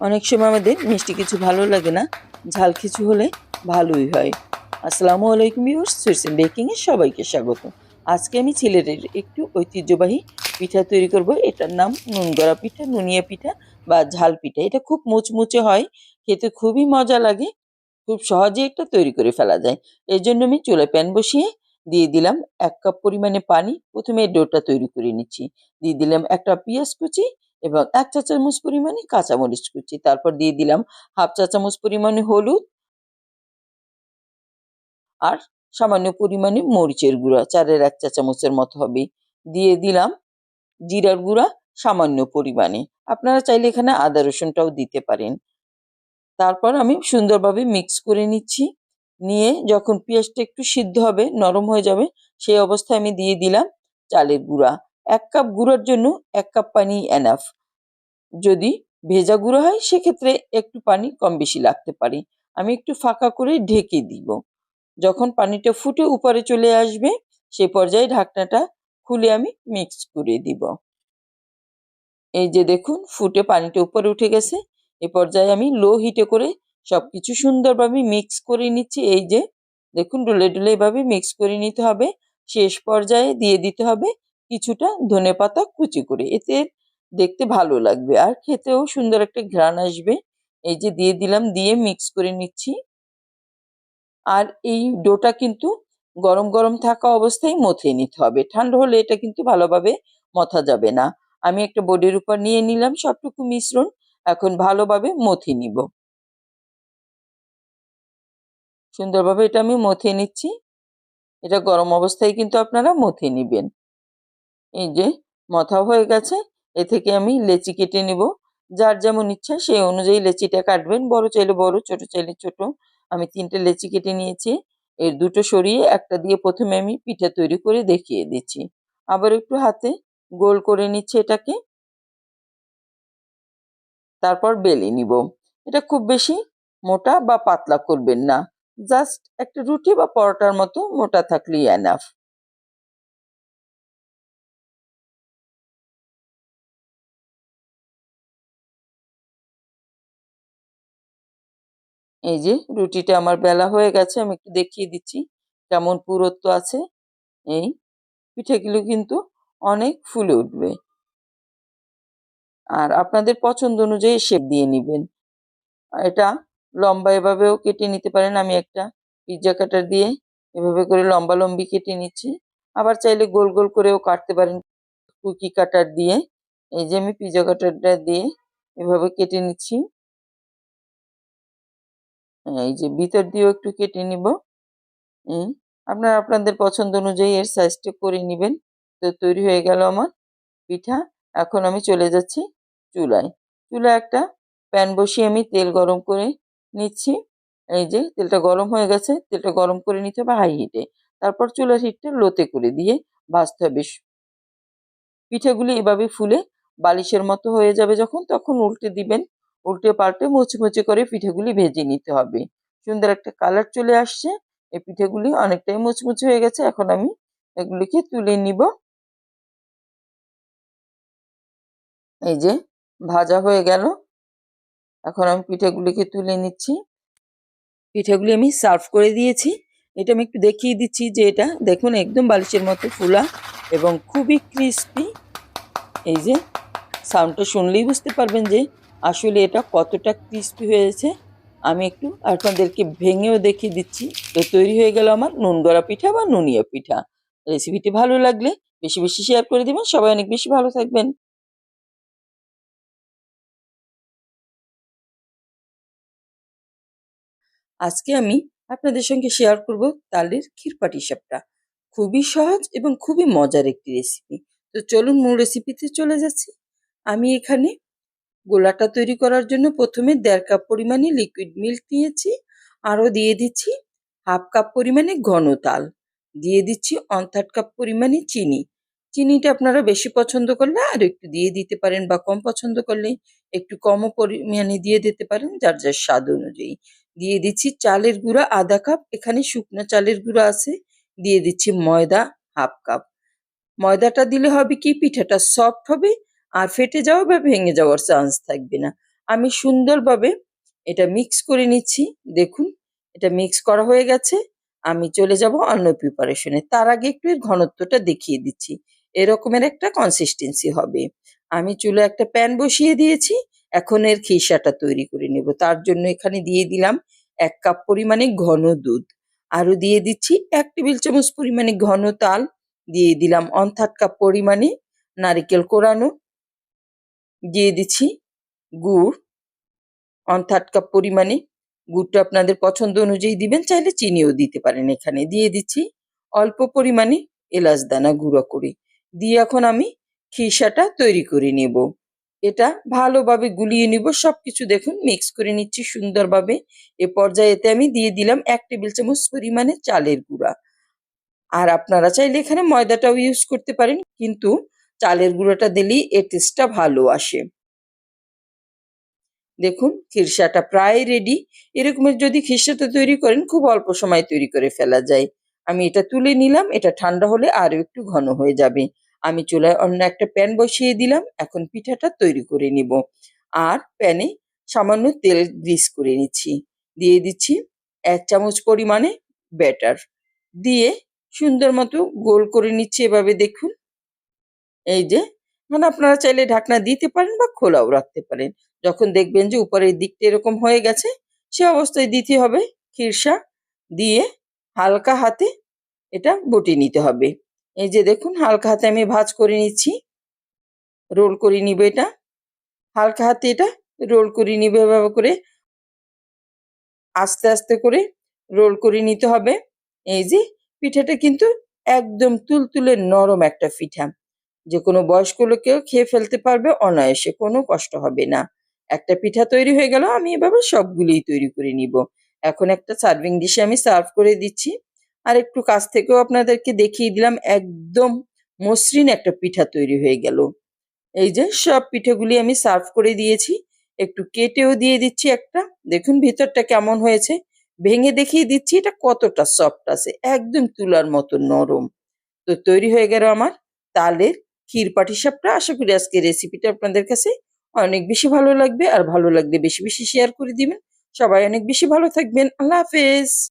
অনেক সময় আমাদের মিষ্টি কিছু ভালো লাগে না, ঝাল কিছু হলে ভালোই হয়। আসসালামু আলাইকুম ভিউয়ার্স সুইটস বেকিংয়ে সবাইকে স্বাগত। আজকে আমি ছেলেদের একটু ঐতিহ্যবাহী পিঠা তৈরি করব। এটার নাম নুনগড়া পিঠা, নুনিয়া পিঠা বা ঝাল পিঠা। এটা খুব মুচমুচে হয়, খেতে খুবই মজা লাগে, খুব সহজে একটা তৈরি করে ফেলা যায়। এই জন্য আমি চুলায় প্যান বসিয়ে দিয়ে দিলাম এক কাপ পরিমাণে পানি। প্রথমে ডোটা তৈরি করে নিচ্ছি। দিয়ে দিলাম একটা পেঁয়াজ কুচি এবং এক চা চামচ পরিমাণে কাঁচামরিচ কুচি, তারপর দিয়ে দিলাম হাফ চা চামচ পরিমাণে হলুদ আর সামান্য পরিমাণে মরিচের গুঁড়া, চারের এক চা চামচের মতো হবে। দিয়ে দিলাম জিরার গুঁড়া সামান্য পরিমাণে। আপনারা চাইলে এখানে আদা রসুনটাও দিতে পারেন। তারপর আমি সুন্দরভাবে মিক্স করে নিচ্ছি। নিয়ে যখন পেঁয়াজটা একটু সিদ্ধ হবে, নরম হয়ে যাবে, সেই অবস্থায় আমি দিয়ে দিলাম চালের গুঁড়া। এক কাপ গুঁড়োর জন্য এক কাপ পানি এনাফ যদি ভেজা গুঁড়ো হয়, সেক্ষেত্রে একটু পানি কম বেশি লাগতে পারে। আমি একটু ফাঁকা করে ঢেকে দিব। যখন পানিটা ফুটে উপরে চলে আসবে, সে পর্যায়ে ঢাকনাটা খুলে আমি মিক্স করে দিব। এই যে দেখুন, ফুটে পানিটা উপরে উঠে গেছে। এ পর্যায়ে আমি লো হিটে করে সবকিছু সুন্দরভাবে মিক্স করে নিচ্ছি। এই যে দেখুন, ডুলে ডুলে এভাবে মিক্স করে নিতে হবে। শেষ পর্যায়ে দিয়ে দিতে হবে কিছুটা ধনে পাতা কুচি করে। এতে দেখতে ভালো লাগবে। আর খেতেও সুন্দর একটা ঘ্রাণ আসবে। এই যে দিয়ে দিলাম, দিয়ে মিক্স করে নিচ্ছি। আর এই ডোটা কিন্তু গরম গরম থাকা অবস্থায় মথে নিতে হবে। ঠান্ডা হলে এটা কিন্তু ভালোভাবে মথা যাবে না। আমি একটা বোর্ডের উপর নিয়ে নিলাম সবটুকু মিশ্রণ। এখন ভালোভাবে মথে নিব। সুন্দরভাবে এটা আমি মথে নিচ্ছি। এটা গরম অবস্থায় কিন্তু আপনারা মথে নিবেন। এই যে মথা হয়ে গেছে। এ থেকে আমি লেচি কেটে নিব। যার যেমন ইচ্ছা সেই অনুযায়ী লেচিটা কাটবেন। বড় চাইলে বড়, ছোট চাইলে ছোট। আমি তিনটে লেচি কেটে নিয়েছি। এর দুটো সরিয়ে একটা দিয়ে প্রথমে আমি পিঠা তৈরি করে দেখিয়ে দিচ্ছি। আবার একটু হাতে গোল করে নিচ্ছে এটাকে। তারপর বেলে নিব। এটা খুব বেশি মোটা বা পাতলা করবেন না। জাস্ট একটা রুটি বা পরোটার মতো মোটা থাকলেই এনাফ এই যে রুটিটা আমার বেলা হয়ে গেছে, আমি একটু দেখিয়ে দিচ্ছি কেমন পুরুত্ব আছে। এই পিঠেগুলো কিন্তু অনেক ফুলে উঠবে। আর আপনাদের পছন্দ অনুযায়ী শেপ দিয়ে নেবেন। এটা লম্বা এভাবেও কেটে নিতে পারেন। আমি একটা পিৎজা কাটার দিয়ে এভাবে করে লম্বা লম্বি কেটে নিচ্ছি। আবার চাইলে গোল গোল করেও কাটতে পারেন। কুকি কাটার দিয়ে এই যে আমি পিৎজা কাটারটা দিয়ে এভাবে কেটে নিচ্ছি। এই যে ভিতর দিয়েও একটু কেটে নিব। এই আপনারা, আপনাদের পছন্দ অনুযায়ী এর সাইজটা করে নেবেন। তো তৈরি হয়ে গেল আমার পিঠা। এখন আমি চলে যাচ্ছি চুলায়। চুলায় একটা প্যান বসিয়ে আমি তেল গরম করে নিচ্ছি। এই যে তেলটা গরম হয়ে গেছে, তেলটা গরম করে নিতে হবে হাই হিটে তারপর চুলার হিটটা লোতে করে দিয়ে ভাজতে হবে। পিঠেগুলি এভাবে ফুলে বালিশের মতো হয়ে যাবে যখন, তখন উল্টে দিবেন। উল্টে পাল্টে মুচি মুচি করে পিঠেগুলি ভেজে নিতে হবে। সুন্দর একটা কালার চলে আসছে। এই পিঠেগুলি অনেকটাই মুচমুচে হয়ে গেছে। এখন আমি এগুলিকে তুলে নিব। এই যে ভাজা হয়ে গেল। এখন আমি পিঠেগুলিকে তুলে নিচ্ছি। পিঠেগুলি আমি সার্ভ করে দিয়েছি। এটা আমি একটু দেখিয়ে দিচ্ছি যে এটা দেখুন একদম বালিশের মতো ফুলা এবং খুবই ক্রিস্পি। এই যে সাউন্ডটা শুনলেই বুঝতে পারবেন যে আসলে এটা কতটা ক্রিস্পি হয়েছে, আমি একটু আপনাদেরকে ভেঙেও দেখিয়ে দিচ্ছি। তো তৈরি হয়ে গেল আমার নুন গড়া পিঠা বা নুনিয়া পিঠা। রেসিপিটি ভালো লাগলে বেশি বেশি শেয়ার করে দিবেন। সবাই অনেক বেশি ভালো থাকবেন। আজকে আমি আপনাদের সঙ্গে শেয়ার করব তালের ক্ষীরপাটি সাপটা। খুবই সহজ এবং খুবই মজার একটি রেসিপি তো চলুন মূল রেসিপিতে চলে যাচ্ছি। আমি এখানে গোলাটা তৈরি করার জন্য প্রথমে দেড় কাপ পরিমাণে লিকুইড মিল্ক নিয়েছি। আরও দিয়ে দিচ্ছি হাফ কাপ পরিমাণে ঘন তাল। দিয়ে দিচ্ছি ওয়ান থার্ড কাপ পরিমাণে চিনি। চিনিটা আপনারা বেশি পছন্দ করলে আর একটু দিয়ে দিতে পারেন বা কম পছন্দ করলে একটু কমও পরিমাণে দিয়ে দিতে পারেন যার যার স্বাদ অনুযায়ী। দিয়ে দিচ্ছি চালের গুঁড়া আধা কাপ, এখানে শুকনো চালের গুঁড়া আছে। দিয়ে দিচ্ছি ময়দা হাফ কাপ। ময়দাটা দিলে হবে কি? পিঠাটা সফট হবে। আর ফেটে যাওয়া বা ভেঙে যাওয়ার চান্স থাকবে না। আমি সুন্দরভাবে এটা মিক্স করে নিচ্ছি। দেখুন, এটা মিক্স করা হয়ে গেছে। আমি চলে যাব অন্য প্রিপারেশনে তার আগে একটু এর ঘনত্বটা দেখিয়ে দিচ্ছি। এরকমের একটা কনসিস্টেন্সি হবে। আমি চুলো একটা প্যান বসিয়ে দিয়েছি। এখন এর খিসাটা তৈরি করে নেব। তার জন্য এখানে দিয়ে দিলাম এক কাপ পরিমাণে ঘন দুধ। আরও দিয়ে দিচ্ছি এক টেবিল চামচ পরিমাণে ঘন তাল। দিয়ে দিলাম অন থার্ড কাপ পরিমাণে নারিকেল কোরানো। দিয়ে দিচ্ছি গুড় ওয়ান থার্ড কাপ পরিমাণে। গুড়টা আপনাদের পছন্দ অনুযায়ী দিবেন, চাইলে চিনিও দিতে পারেন এখানে। দিয়ে দিচ্ছি অল্প পরিমাণে এলাচ দানা গুঁড়ো করে। দিয়ে এখন আমি খিসাটা তৈরি করে নেব। এটা ভালোভাবে গুলিয়ে নিব। সব কিছু দেখুন মিক্স করে নিচ্ছি সুন্দরভাবে। এ পর্যায়েতে আমি দিয়ে দিলাম এক টেবিল চামচ পরিমাণে চালের গুঁড়া। আর আপনারা চাইলে এখানে ময়দাটাও ইউজ করতে পারেন। কিন্তু চালের গুঁড়োটা দিলেই এর টেস্টটা ভালো আসে। দেখুন খিরসাটা প্রায় রেডি এরকমের যদি খিরসাটা তৈরি করেন, খুব অল্প সময় তৈরি করে ফেলা যায়। আমি এটা তুলে নিলাম, এটা ঠান্ডা হলে আরও একটু ঘন হয়ে যাবে। আমি চুলায় অন্য একটা প্যান বসিয়ে দিলাম, এখন পিঠাটা তৈরি করে নিব। আর প্যানে সামান্য তেল গ্রিস করে নিচ্ছি। দিয়ে দিচ্ছি এক চামচ পরিমাণে ব্যাটার দিয়ে সুন্দর মতো গোল করে নিচ্ছি এভাবে দেখুন। এই যে মানে আপনারা চাইলে ঢাকনা দিতে পারেন বা খোলাও রাখতে পারেন। যখন দেখবেন যে উপরের দিকটা এরকম হয়ে গেছে, সে অবস্থায় দিতে হবে খিরসা দিয়ে হালকা হাতে এটা বটি নিতে হবে। এই যে দেখুন, হালকা হাতে আমি ভাঁজ করে নিচ্ছি। রোল করে নিব এটা। হালকা হাতে এটা রোল করে নিবে এভাবে করে। আস্তে আস্তে করে রোল করে নিতে হবে। এই যে পিঠাটা কিন্তু একদম তুলতুলে নরম একটা পিঠা। যে কোনো বয়স্ক লোকেও খেয়ে ফেলতে পারবে, অনায়াসে কোনো কষ্ট হবে না। একটা পিঠা তৈরি হয়ে গেল, আমি এভাবে সবগুলোই তৈরি করে নিব। এখন একটা সার্ভিং ডিশে আমি সার্ভ করে দিচ্ছি। আর একটু কাছ থেকেও আপনাদেরকে দেখিয়ে দিলাম, একদম মসৃণ একটা পিঠা তৈরি হয়ে গেল। এই যে সব পিঠেগুলি আমি সার্ভ করে দিয়েছি। একটু কেটেও দিয়ে দিচ্ছি একটা। দেখুন ভিতরটা কেমন হয়েছে। ভেঙে দেখিয়ে দিচ্ছি, এটা কতটা সফট আছে, একদম তুলার মতো নরম। তো তৈরি হয়ে গেল আমার তালের ক্ষীর পাটিসাপটা আশা করি আজকে রেসিপিটা আপনাদের কাছে অনেক বেশি ভালো লাগবে। আর ভালো লাগলে বেশি বেশি শেয়ার করে দিবেন। সবাই অনেক বেশি ভালো থাকবেন। আল্লাহ হাফেজ।